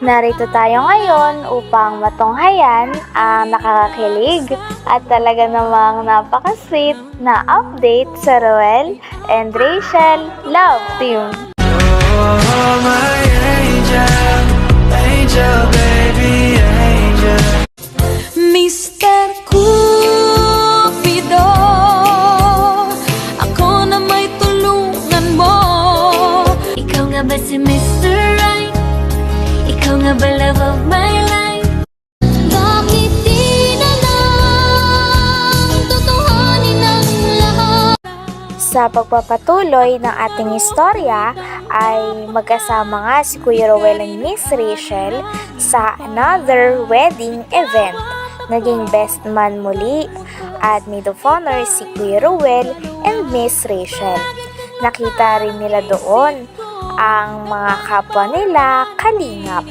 Narito tayo ngayon upang matunghayan ang nakakakilig at talaga namang napaka-sweet na update sa Roel and Rachel Love Team. Oh, my angel, Sa pagpapatuloy ng ating istorya ay magkasama nga si Kuya Rowell and Miss Rachel sa another wedding event. Naging best man muli at maid of honor si Kuya Rowell and Miss Rachel. Nakita rin nila doon ang mga kapwa nila kalingap.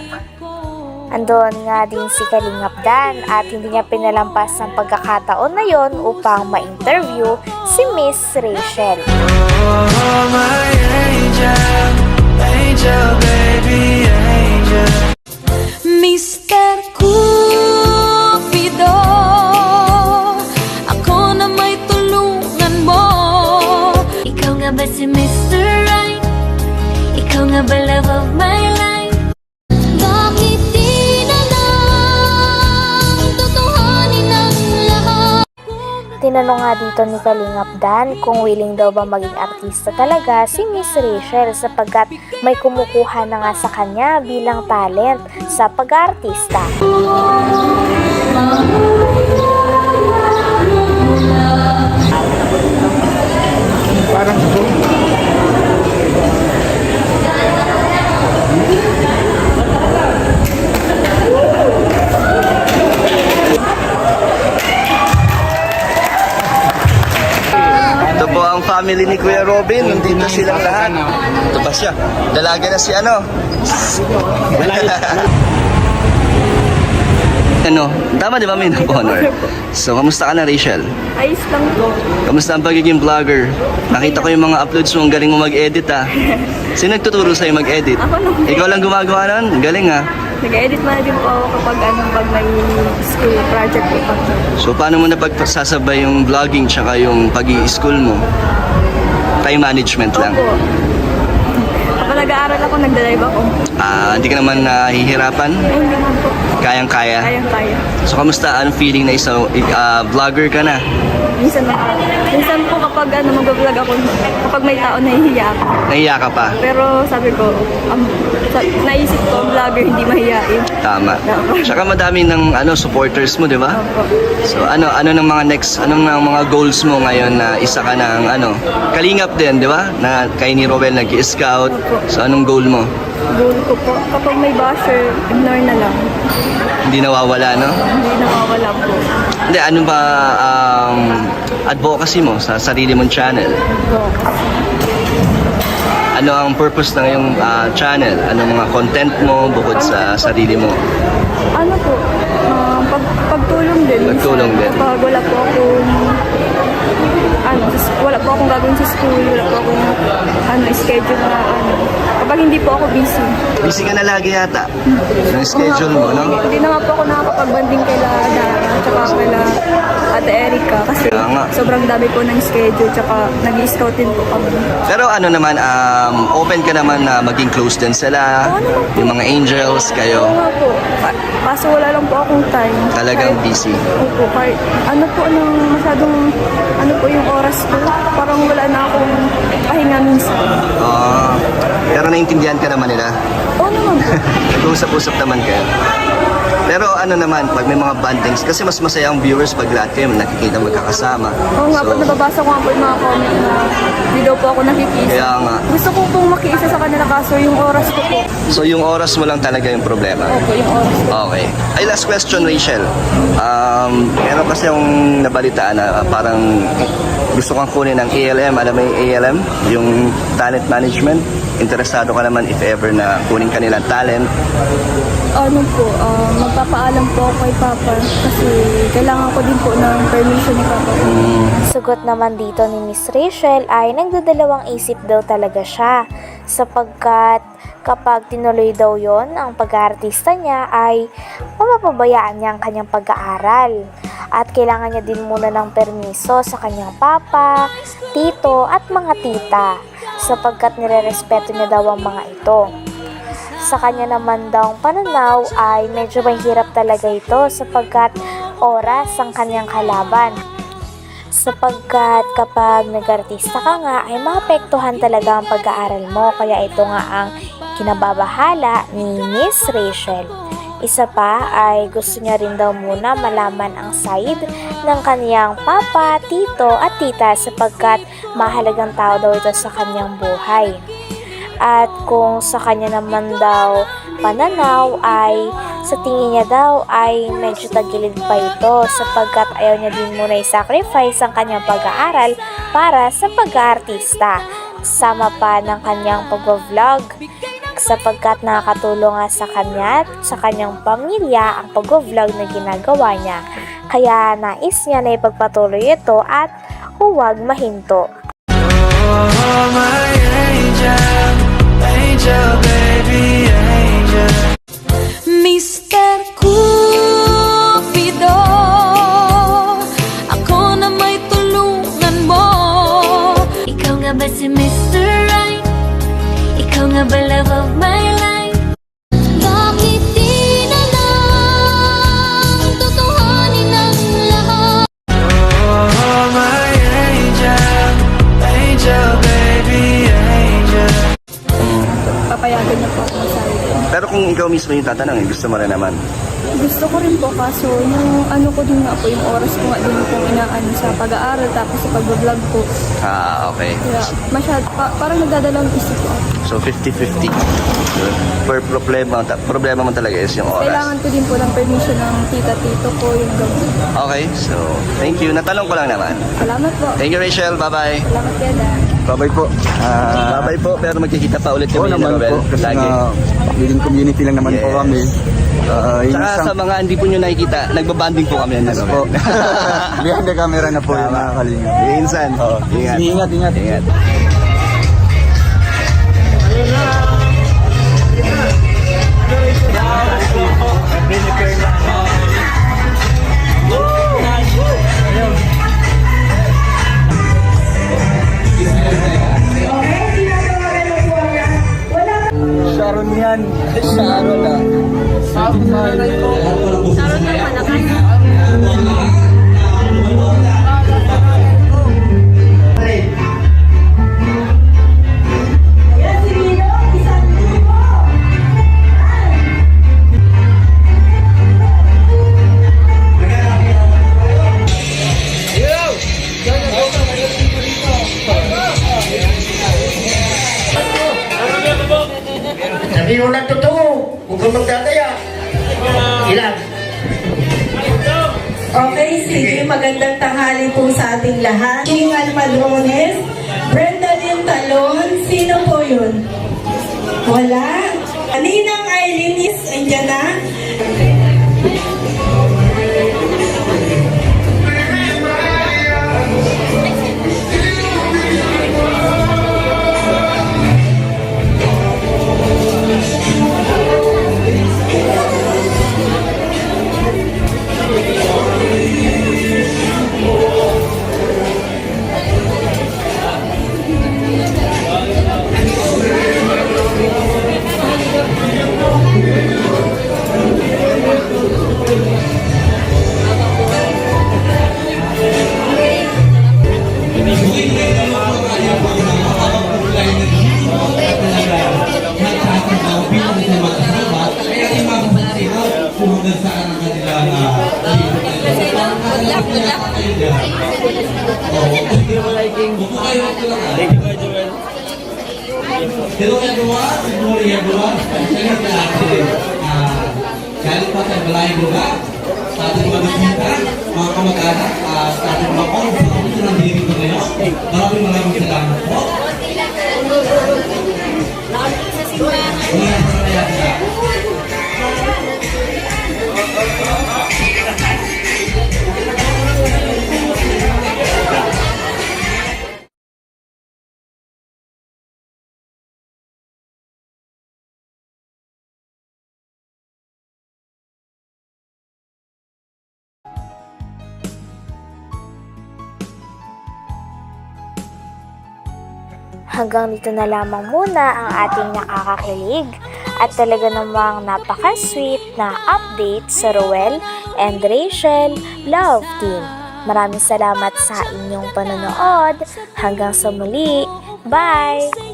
Andon nga din si Kalingap Dan at hindi niya pinalampas ang pagkakataon na yon upang ma-interview si Miss Rachel. Oh, my angel, angel, baby, Tinanong nga dito ni Kalingap Dan kung willing daw ba maging artista talaga si Miss Rachel sapagkat may kumukuha na nga sa kanya bilang talent sa pag-artista. Family ni Kuya Robin. Nandito silang lahat. Ito pa siya. Dalaga na si ano. ano, tama di ba may honor? So, kamusta ka na Rachel? Ayos lang po. Kamusta ang pagiging vlogger? Nakita ko yung mga uploads mo, ang galing mo mag-edit ah. Sino nagtuturo sa'yo mag-edit? Ako lang. Ikaw lang gumagawa nun? Galing ah. Nag-edit na din po ako kapag ano, pag may school project pa. So, paano mo na pagsasabay yung vlogging tsaka yung pag-i-school mo? Time management lang. Opo. Kapag nag-aaral ako, nagda-live ako. Ah, hindi ka naman nahihirapan? Ay, hindi naman po. Kayang-kaya? Kayang-kaya. So, kamusta? Anong feeling na isang ah, vlogger ka na? Minsan na Minsan po kapag ano, mag-vlog ako, kapag may tao, nahihiya ako. Nahiya ka pa? Pero sabi ko, um, sa, naisip ko, vlogger hindi mahiyain. Tama. Tama. Tsaka madami ng ano, supporters mo, di ba? Opo. So, ano ano ng mga next, anong ng mga goals mo ngayon na isa ka ng ano, kalingap din, di ba? Na kay ni Rowel nag-scout. So, anong goal mo? Goal ko po, kapag may basher, ignore na lang. Hindi nawawala, no? Hindi nawawala po. Hindi, ano ba um, advocacy mo sa sarili mong channel? Ano ang purpose ng iyong ah, channel? Ano mga content mo bukod sa sarili mo? ano po, ah, pag, pagtulong din. Pagtulong din. Kapag wala po akong, ano, sa- wala po akong gagawin sa school, wala po akong, ano, schedule na, ano, kapag hindi po ako busy. Busy ka na lagi yata. Yung schedule mo, no? Hindi na nga po ako nakakapag-banding kay Lara, tsaka kay Ate Erika, kasi Kaya nga. sobrang dami po ng schedule, tsaka nag-scout din po kami. Pero ano naman, um, open ka naman na maging close din sila, Oo naman po. yung mga angels, Oo kayo, nga po, Ka- kaso wala lang po akong time. talagang Kahit- busy. Opo, kahit ano po, anong masyadong, ano po yung oras ko, parang wala na akong pahinga minsan. Ah, pero naintindihan ka naman nila. Oo naman po. Nag-usap-usap naman kayo. Pero ano naman, pag may mga bandings, kasi mas masaya ang viewers pag lahat kayo nakikita magkakasama. Oo nga po, nababasa ko nga po yung mga comment na hindi daw po ako nakikisa. Kaya nga. Gusto ko pong makiisa sa kanila kaso yung oras ko po. So yung oras mo lang talaga yung problema. Opo, yung oras ko. Okay. Ay, last question, Rachel. Um, meron kasi yung nabalitaan na parang gusto kang kunin ng ALM. Alam mo yung ALM? Yung talent management. Interesado ka naman if ever na kunin ka nilang talent. Ano po, ah, magpapaalam po ako kay Papa kasi kailangan ko din po ng permission ni Papa. Sugot naman dito ni Miss Rachel ay nagdadalawang isip daw talaga siya sapagkat kapag tinuloy daw yon ang pag-aartista niya ay mapapabayaan niya ang kanyang pag-aaral at kailangan niya din muna ng permiso sa kanyang papa, tito at mga tita sapagkat nirerespeto niya daw ang mga ito. Sa kanya naman daw pananaw ay medyo mahirap talaga ito sapagkat oras ang kanyang kalaban sapagkat kapag nag-artista ka nga ay maapektuhan talaga ang pag-aaral mo kaya ito nga ang kinababahala ni Miss Rachel. Isa pa ay gusto niya rin daw muna malaman ang side ng kaniyang papa, tito at tita sapagkat mahalagang tao daw ito sa kanyang buhay. At kung sa kanya naman daw pananaw ay sa tingin niya daw ay medyo tagilid pa ito sapagkat ayaw niya din muna i-sacrifice ang kanyang pag-aaral para sa pag-aartista. Sama pa ng kanyang pag-vlog sapagkat nakakatulong nga sa kanya at sa kanyang pamilya ang pag-vlog na ginagawa niya. Kaya nais niya na ipagpatuloy ito at huwag mahinto. Oh, my ikaw mismo yung tatanungin, gusto mo rin naman. Gusto ko rin po kaso yung ano ko din nga po, yung oras ko nga din po inaano sa pag-aaral tapos sa pag-vlog po. Ah, okay. Kaya masyad, pa, parang nagdadalang isip ko. So 50-50. Per problema, ta- problema mo talaga is yung oras. Kailangan ko din po ng permission ng tita-tito ko yung gawin. Okay, so thank you. Natanong ko lang naman. Salamat po. Thank you Rachel, bye-bye. Salamat Yada. Babay po. Ah, Bye-bye po, pero magkikita pa ulit Oo kami ni naman Robel. po. Kasi Lagi. nga, within community lang naman po Yes. kami. Uh, yung Saka sa isang mga hindi po nyo nakikita, nagbabanding po kami ni po. Behind the camera na po yung mga kalinga. Insan. Ingat. Ingat, ingat. Ingat. Sabi mo na totoo, huwag kang magdadaya. Ilan? Okay, sige. Magandang tanghali po sa ating lahat. King Almadrones, Brenda Lynn Talon, sino po yun? Wala. Ninang Eileen is andyan na. Hello everyone, good morning everyone. Especially sa ating uh, galing pa sa Malayang lugar, sa ating mga bisita, mga kamag-anak, sa ating mga ngayon. Hanggang dito na lamang muna ang ating nakakakilig at talaga namang napaka-sweet na update sa Roel and Rachel Love Team. Maraming salamat sa inyong panonood. Hanggang sa muli. Bye!